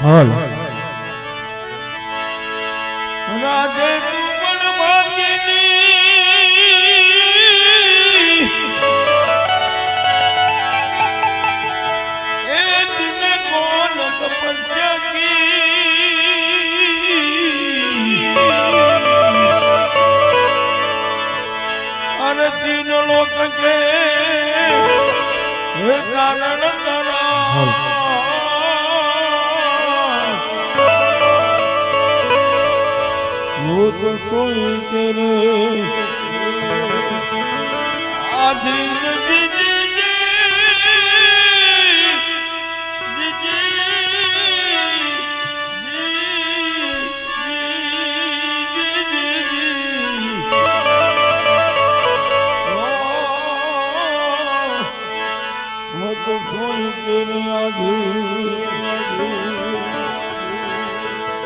હલ. રાધે કુંવણ ભાગ્યની એ દિને કોણ ખબર ચકી અરે દિન લોક अधीन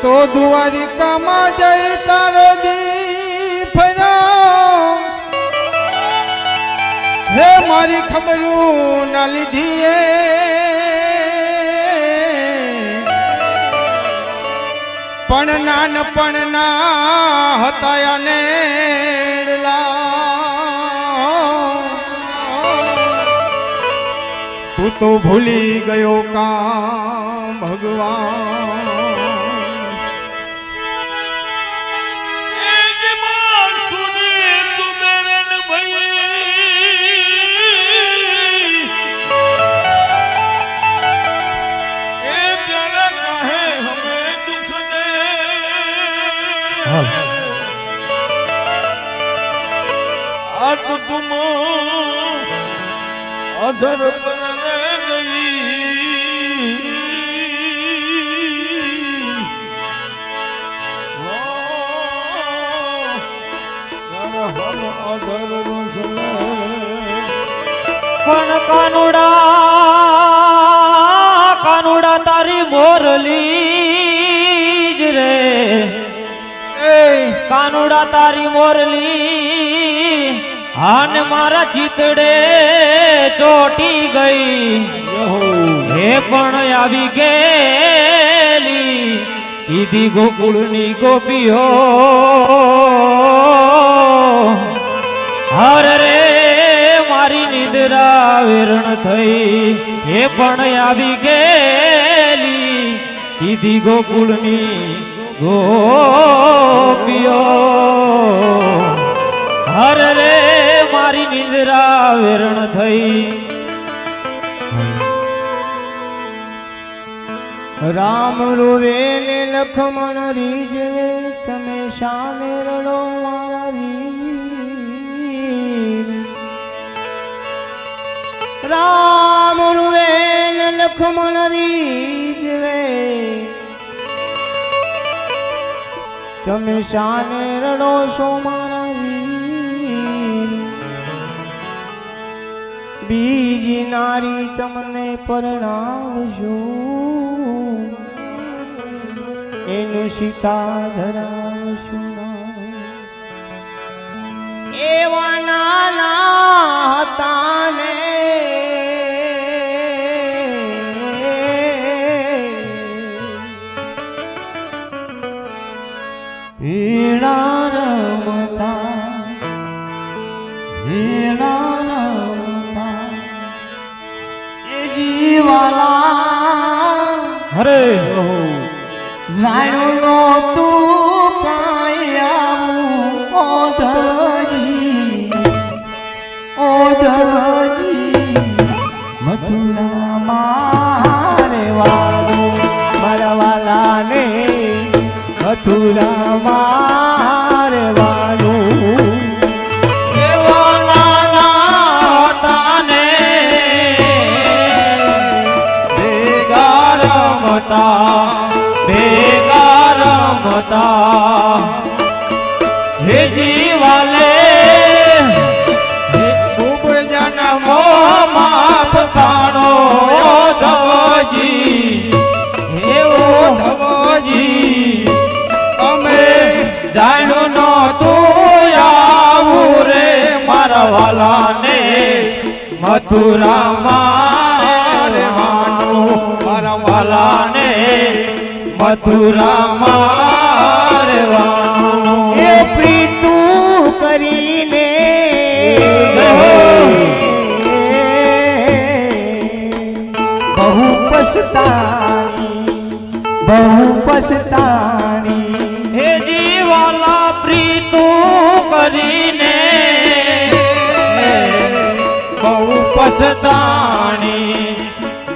તો દ્વારિકામાં જઈ તારો દીપ હે મારી ખબરું ના લીધી પણ નાનપણના હતા તું તો ભૂલી ગયો કા ભગવાન. અધર બનને ગઈ. પણ કાનુડા કાનુડા તારી મોરલી જ રે. કાનુડા તારી મોરલી, હાને મારા ચિતડે ચોટી ગઈ. હે પણ આવી ગેલી કીધી ગોકુળની ગોપીઓ. હર રે, મારી નિદ્રા વેરણ થઈ. હે પણ આવી ગેલી કીધી ગોકુળની ગોપીઓ હર મારી નિદ્રા થઈ. રામ રોવે ને લખમણ રીજવે તમે શાને રડો મારા રામ રોવે ને લખમણ રીજવે તમે શાને રડો છો મારા બીજી નારી તમને પરણાવજો. એનું સીતા ધરાવશો એવા નાના હતા જાણું નો તું કાયાવું ઓધરી ઓધરી મથુરા મારે વાળું મારા વાલાને મથુરા વાલાને મથુરા મારે માનું મારા વાલાને મથુરામાં રહેવાનું એ પ્રીતુ કરીને બહુ પછતાણી બહુ પછતાણી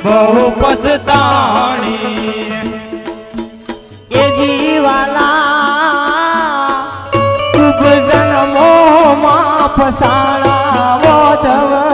બહુ પસતાણી. એ જીવાલા ખૂબ જન્મોમાં ફસાણા વોધવજી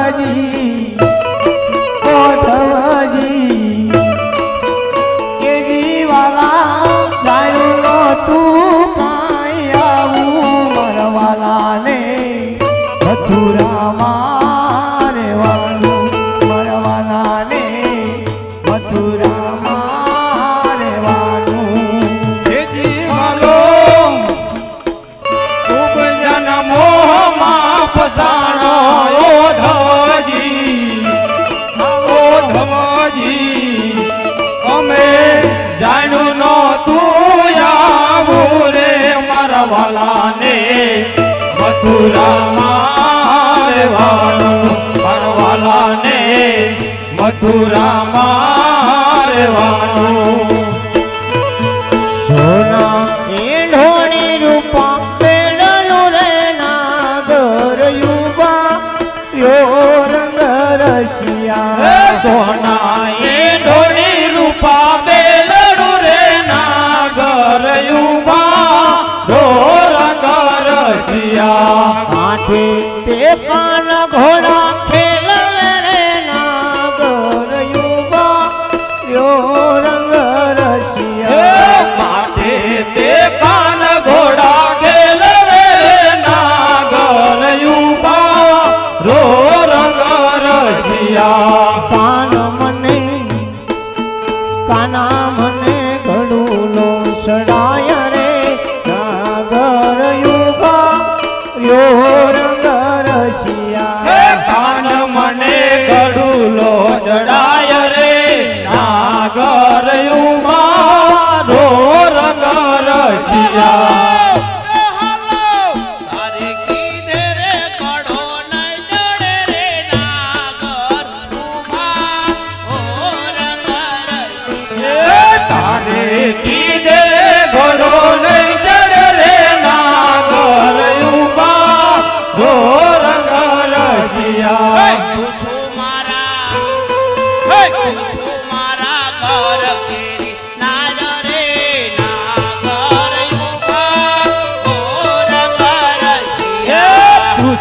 મથુરામાં રહેવાનું સોના એઢોણી રૂપા પેડલું રે નાગર યુવા. યો રંગ રસિયા. સોના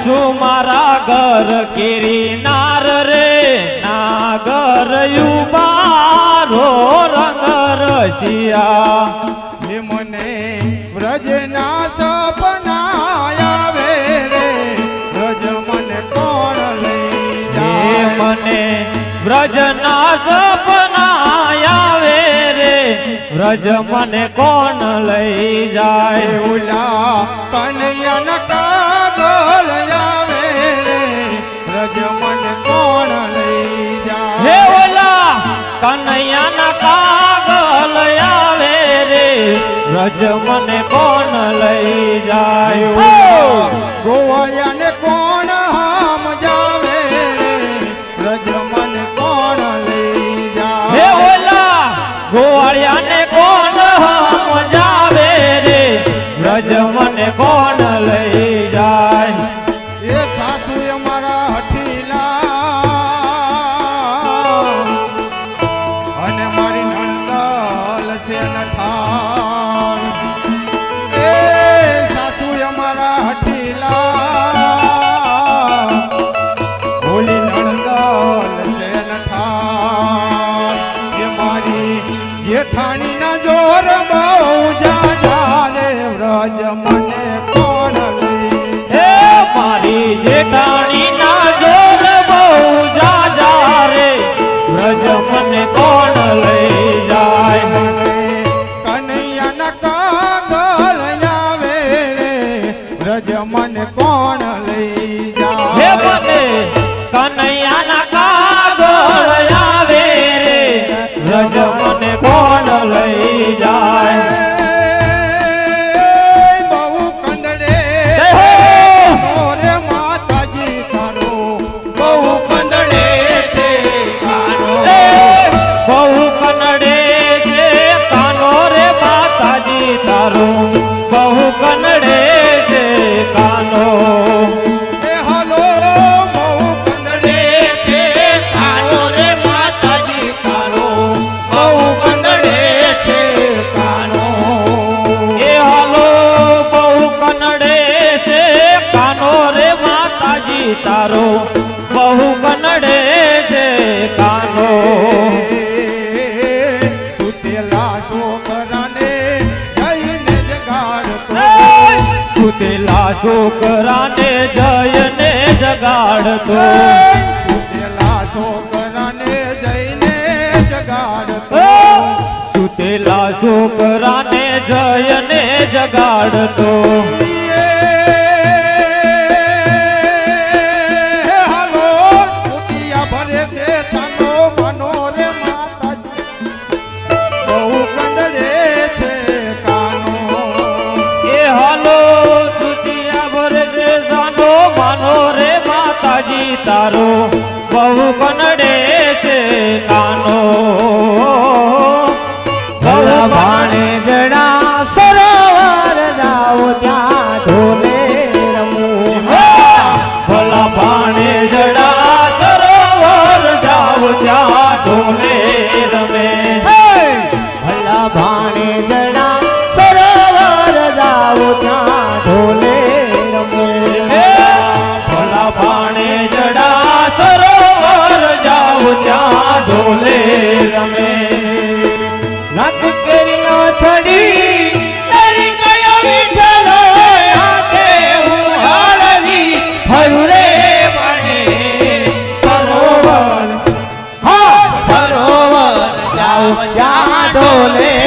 છું મારા ઘર કેરી નાર રે નાગર યુબારો રંગ રસિયા હે મને વ્રજના સપના આવે રે વ્રજ મને કોણ લઈ મને વ્રજના સપના આવે રે. વ્રજ મને કોણ લઈ જાય? ઉલા કનૈયા કાગળ આવે રે. વ્રજ મને કોણ લઈ હે જાય ઓલા કનૈયાના કાગલ આવે રે. વ્રજ મને કોણ લઈ જાય? ગોવાયાને કાંદો લઈ આવે રજ મન કોણ છોકરાને જયને જગાડતો સુતેલા છોકરાને જઈને જગાડતો સુતેલા છોકરાને જયને જગાડતો বলে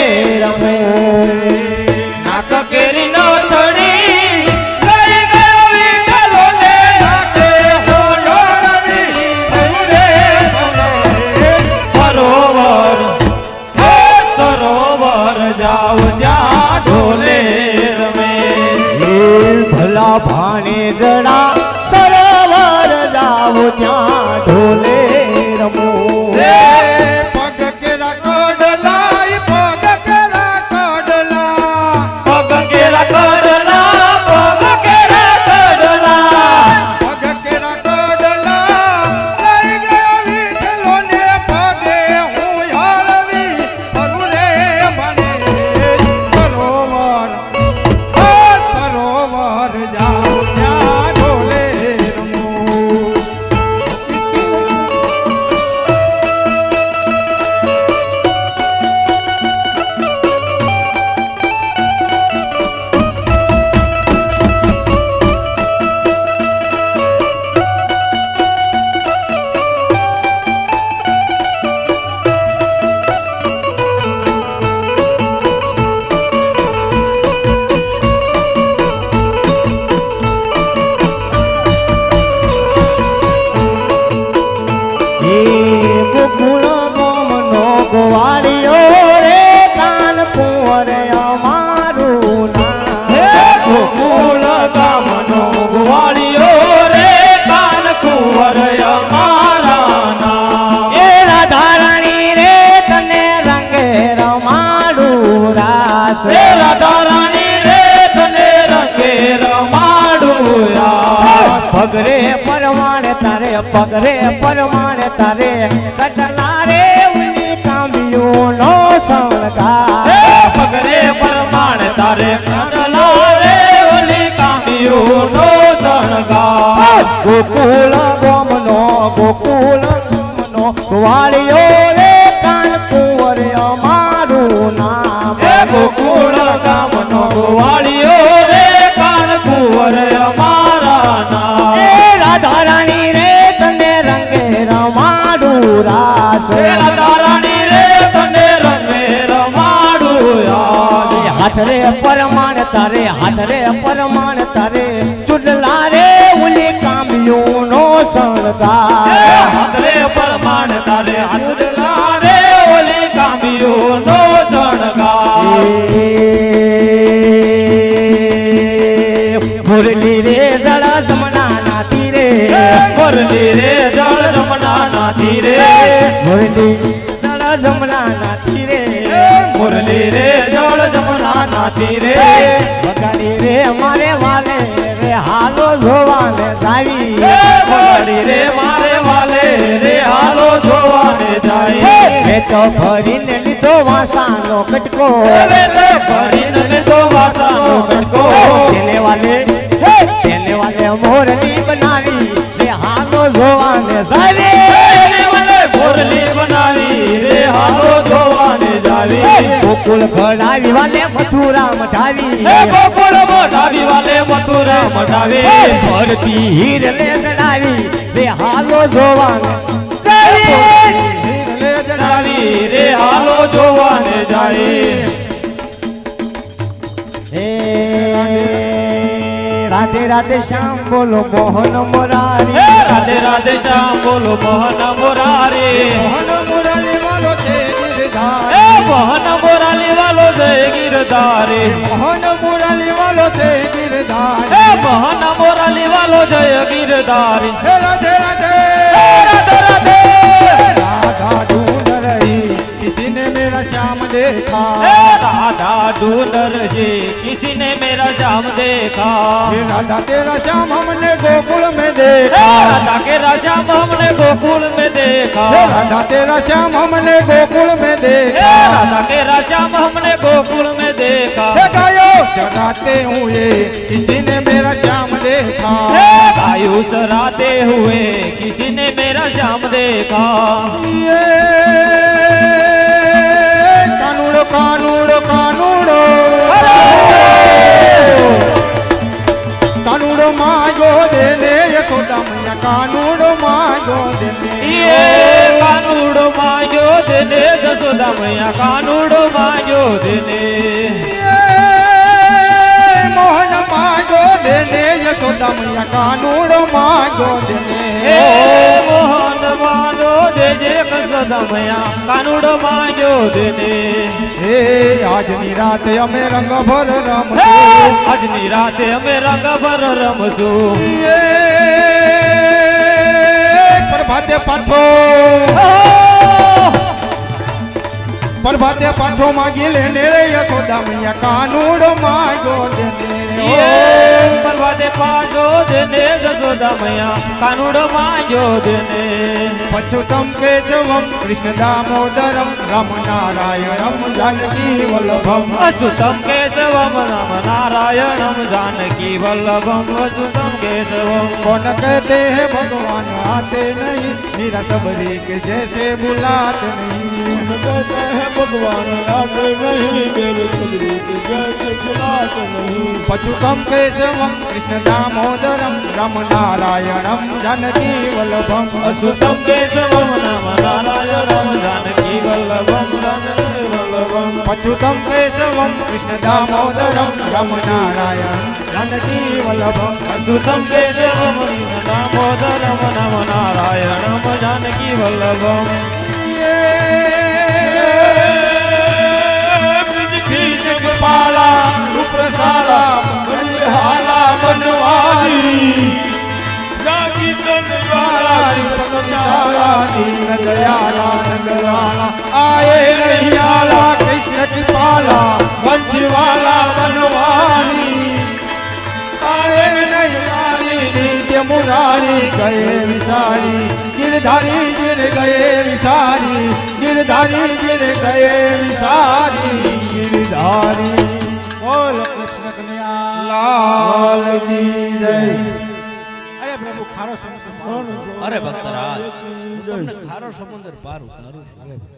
પગરે પરમાણે તારે પગરે પરમાણે તારે કટલા રે ઉલી કામ્યો નો સંગાર પગરે પરમાણે તારે કટલા રે ઉલી કામ્યો નો સંગાર ગોકુલ ગોમનો ગોકુલ ગોમનો વાળિયો રે કાન કુંવર અમારું નામ. ગોકુળ ગામનો વાળિયો Ele adora. મોરલી જળ જમના નાતી રે મોરલી રે જળ જમના નાતી રે વગાડી રે મારે વાલે રે હાલો જોવાને જાવી. વગાડી રે મારે વાલે રે હાલો જોવાને જાવી. મે તો ભરીને લીધો વાસાનો કટકો. મે તો ભરીને લીધો વાસાનો કટકો. તેને વાલે તેને વાલે મોરલી બનાવી. રે હાલો જોવાને જાવી. મઢાવી ગોકુળ ભણાવી વાલે મથુરા મઢાવી ગોકુળ મઢાવી વાલે મથુરા મઢાવી ભરતી હીર લે જણાવી રે હાલો જોવાને હીર લે જણાવી રે હાલો જોવાને જાય. રાધે રાધે શ્યામ બોલો મોહન મોરારી. રાધે રાધે શ્યામ બોલો મોહન મોરારી. મોહન એ મોહન મોરાલી વાલો છે ગીરધારે. મોહન મોરાલી વાલો છે ગીરધારે. એ મોહન મોરાલી વાલો છે ગીરધારે. રાધે રાધે. રાધે રાધે. રાધા ઢૂંઢ રહી કિસીને મેરા શ્યામ देखा। राधा ढूंढ रहे किसी ने मेरा श्याम देखा। राधा तेरा श्याम हमने गोकुल में देखा। राधा के श्याम हमने गोकुल में देखा। राधा तेरा श्याम हमने गोकुल में देखा। राधा के श्याम हमने गोकुल में देखा। गायो चराते हुए किसी ने मेरा श्याम देखा। गायु सराते हुए किसी ने मेरा श्याम देखा। ये કાનુડો કાનુડો. કાનુડો માયો દેને યશોદા મૈયા કાનુડો માયો દેને. એ કાનુડો માયો દેને યશોદા મૈયા કાનુડો માયો દેને. મોહન માયો દેને યશોદા મૈયા કાનુડો માયો દેને. મોહન આજની રાતે અમે રંગ ભર રમશું આજની રાતે અમે રંગ ભર રમશું પ્રભાતે પાછો. પ્રભાતે પાછો માગી લેને રે યશોદા મૈયા કાનુડ માગો પાજો દેને જસોદા મયા કાનુડો માજો દેને પછુતમ કેશવમ કૃષ્ણ દામોદરમ રામ નારાયણમ જાનકી વલ્લભમ. અસુતમ केशवम राम नारायणम जानकी वल्लभम वसुतम केशवम कौन कहते हैं भगवान आते नहीं। मेरा सबरी के जैसे बुलाते नहीं। कहते हैं भगवान आते नहीं। मेरे सबरी के जैसे बुलाते नहीं। पचुतम केशवम कृष्ण दामोदरम राम नारायणम जानकी वल्लभम असुतम केशवम राम नारायणम जानकी वल्लभम પશુતમ કેશવમ કૃષ્ણ દામોદરમ રમ નારાયણ જાનકીવલ્લભમ પશુતમ કેશવમ કૃષ્ણ દામોદરમ રમ નારાયણ જાનકીવલ્લભમ કૃપાલા રૂપસાલા બનહાલા બનવારી મુરારી, ગયે વિસારી. ગિરધારી, ગિર ગયે વિસારી. ગિરધારી, ગિર ગયે વિસારી. ગિરધારી. બોલ કૃષ્ણ કન્યા. લાલ કી જય. પ્રભુ ખારો સમુદ્ર અરે ભક્તરાજ તમને ખારો સમુદ્ર પાર ઉતારું છું